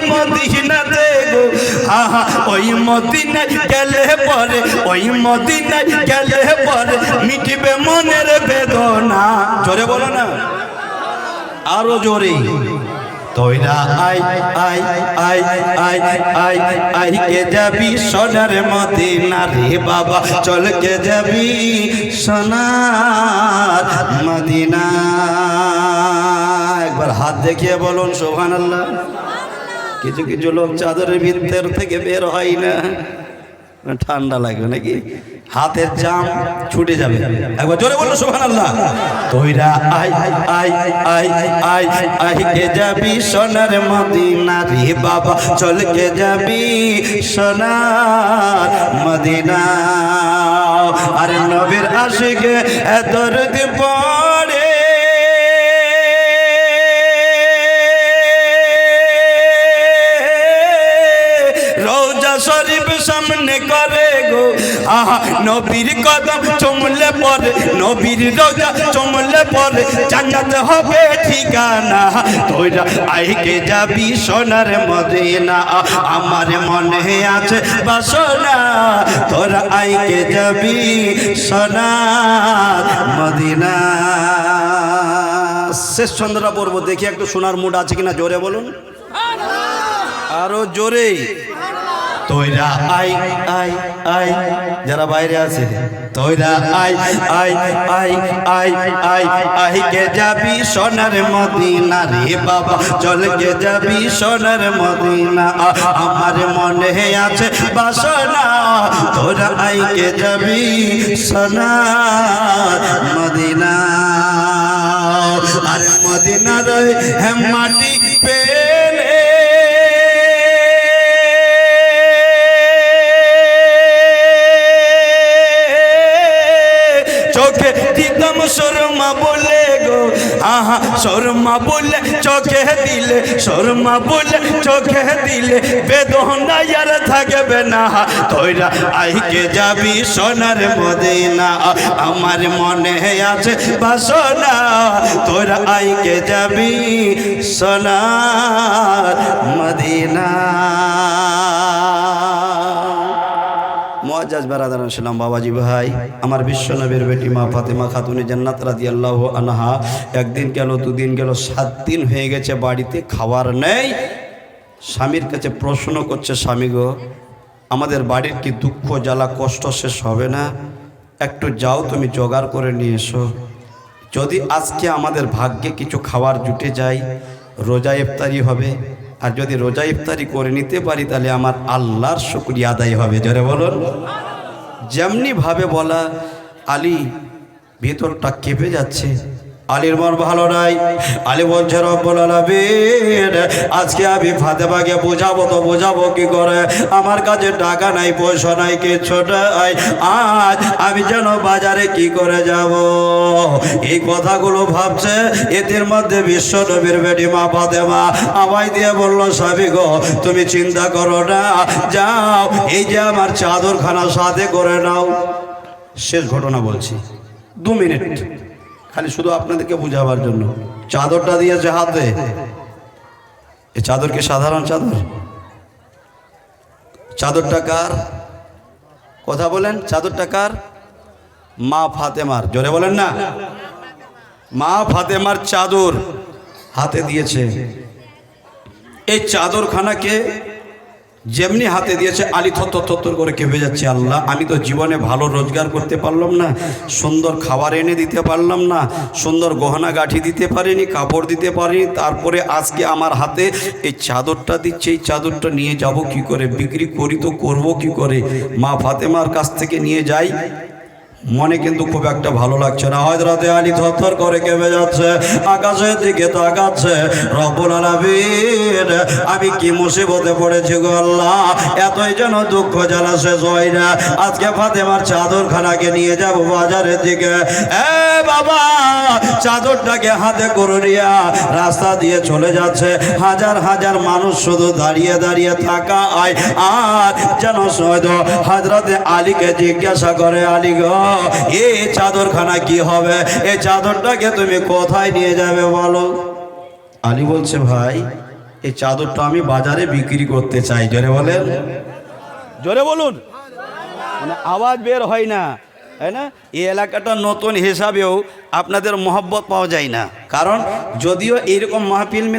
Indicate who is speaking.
Speaker 1: মদিনাতে গো। আহা, ওই মদিনায় গেলে পরে, ওই মদিনায় গেলে পরে মিটিবে মনের বেদনা। জোরে বলো না। আরও জোরে। তৈরা, আই আই আই আই আই আই কে যাবি সোনার মদিনা রে বাবা? চল কে যাবি সোনার মদিনা। একবার হাত দেখিয়ে বলুন সোহান আল্লাহ কিছু কিছু লোক চাদরের ভিতর থেকে বের হয় না। ঠান্ডা লাগবে নাকি? হাতের জাম ছুটে যাবে। একবার জোরে বলল সোহান আল্লাহ তৈরা আই আই আই আই আই কে যাবি সোনার মদিনা রে বাবা, চল কে যাবি সোনার মদিনা। আরে নবীর আশিকে এত পড়ে শরীফ সামনে করে গো। আহা, নবীর কদম চমলে পরে, নবীর রোজা চমলে পরে, জান্নাত হবে ঠিকানা। তোরা আইকে যাবি সোনার মদিনা। আমার মনে আছে বাসনা। তোরা আইকে যাবি সোনার মদিনা। শেষ চন্দ্রা পড়ব দেখি, একটু সোনার মুড আছে কিনা জোরে বলুন। আরও জোরে। তৈরা, আই আই আই, যারা বাইরে আছে, তৈরা, আই আই আই আই আই আই কে যাবি সোনার মদিনা রে বাবা, চল কে যাবি সোনার মদিনা, আমার মনে আছে বাসনা, তোরা আই কে যাবি সোনার মদিনা, আর মদিনা রে হেম মাটি পেলে শর্মা বলে চোখে দিলে, শর্মা বলে চোখে দিলে, বেদনা আর থাকবে না। তোরা আইকে যাবি সোনার মদিনা, আমার মনে আছে বাসনা। তোরা আইকে যাবি সোনার মদিনা। মজাজ বেড়াদার ছিলাম বাবাজি ভাই। আমার বিশ্বনবীর বেটি মা ফাতেমা খাতুনি জান্নাত রাজি আল্লাহ আনহা একদিন গেল, দুদিন গেল, সাত দিন হয়ে গেছে বাড়িতে খাবার নেই। স্বামীর কাছে প্রশ্ন করছে, স্বামী গো, আমাদের বাড়ির কি দুঃখ, জ্বালা, কষ্ট শেষ হবে না? একটু যাও তুমি জোগাড় করে নিয়ে এসো। যদি আজকে আমাদের ভাগ্যে কিছু খাবার জুটে যায়, রোজা ইফতারি হবে আর যদি রোজা ইফতারি করে নিতে পারি, তাহলে আমার আল্লাহর শুক্রিয়া আদায় হবে। জোরে বলুন। যেমনিভাবে বলা, আলী ভেতরটা কেঁপে যাচ্ছে। আলীর মন ভালো নাই। আলী বলছে, রব্বুল আজকে আমি ফাতেমাকে বোঝাবো, তো বোঝাবো কি করে? আমার কাছে টাকা নাই, পয়সা নাই, কিচ্ছু নাই। আজ আমি যেন বাজারে কি করে যাব? এই কথাগুলো ভাবছে এদের মধ্যে বিশ্ব নবীর বেটি মা ফাতেমা। আমায় দিয়ে বলল, স্বামী গো, তুমি চিন্তা করো না। যাও, এই যে আমার চাদরখানা সাথে করে নাও। শেষ ঘটনা বলছি। দু মিনিট। খালি শুধু আপনাদেরকে বুঝাবার জন্য। চাদরটা দিয়েছে হাতে এই চাদর কি সাধারণ চাদর? চাদরটা কার? কথা বলেন, চাদরটা কার? মা ফাতেমার। জোরে বলেন না। মা ফাতেমার চাদর হাতে দিয়েছে। এই চাদরখানাকে যেমনি হাতে দিয়েছে আলি থর থর করে কেঁপে যাচ্ছে আল্লাহ। আমি তো জীবনে ভালো রোজগার করতে পারলাম না, সুন্দর খাবার এনে দিতে পারলাম না, সুন্দর গহনা গাঠি দিতে পারিনি, কাপড় দিতে পারিনি, তারপরে আজকে আমার হাতে এই চাদরটা দিচ্ছে, এই চাদরটা নিয়ে যাব কি করে? বিক্রি করি তো করব কি করে? মা ফাতেমার কাছ থেকে নিয়ে যাই মনে কিন্তু খুব একটা ভালো লাগছে না। হয়দরাতে আলী থরথর করে কেঁপে যাচ্ছে, আকাশের দিকে তাকাচ্ছে, রব্বুল আলামিন, আমি কি মুসিবতে পড়েছি গো আল্লাহ? এতই যেন দুঃখ জ্বালা শেষ হয় না। আজকে ফাতেমার চাদরখানাকে নিয়ে যাব বাজারের দিকে। এ বাবা, চাদরটাকে হাতে করে নিয়া রাস্তা দিয়ে চলে যাচ্ছে। হাজার হাজার মানুষ শুধু দাঁড়িয়ে দাঁড়িয়ে থাকা আয় আর যেন সৈদ হাজরাতে আলীকে জিজ্ঞাসা করে, আলী গো এই চাদরখানা কি হবে? এই চাদরটাকে তুমি কোথায় নিয়ে যাবে বলো? আলী বলছে, ভাই এই চাদরটা আমি বাজারে বিক্রি করতে চাই। জোরে বলেন। জোরে বলুন। মানে আওয়াজ বের হয় না, তাই না? এই এলাকাটা নতুন হিসাবেও আপনাদের মহব্বত পাওয়া যায় না। কারণ যদিও এইরকম মাহফিল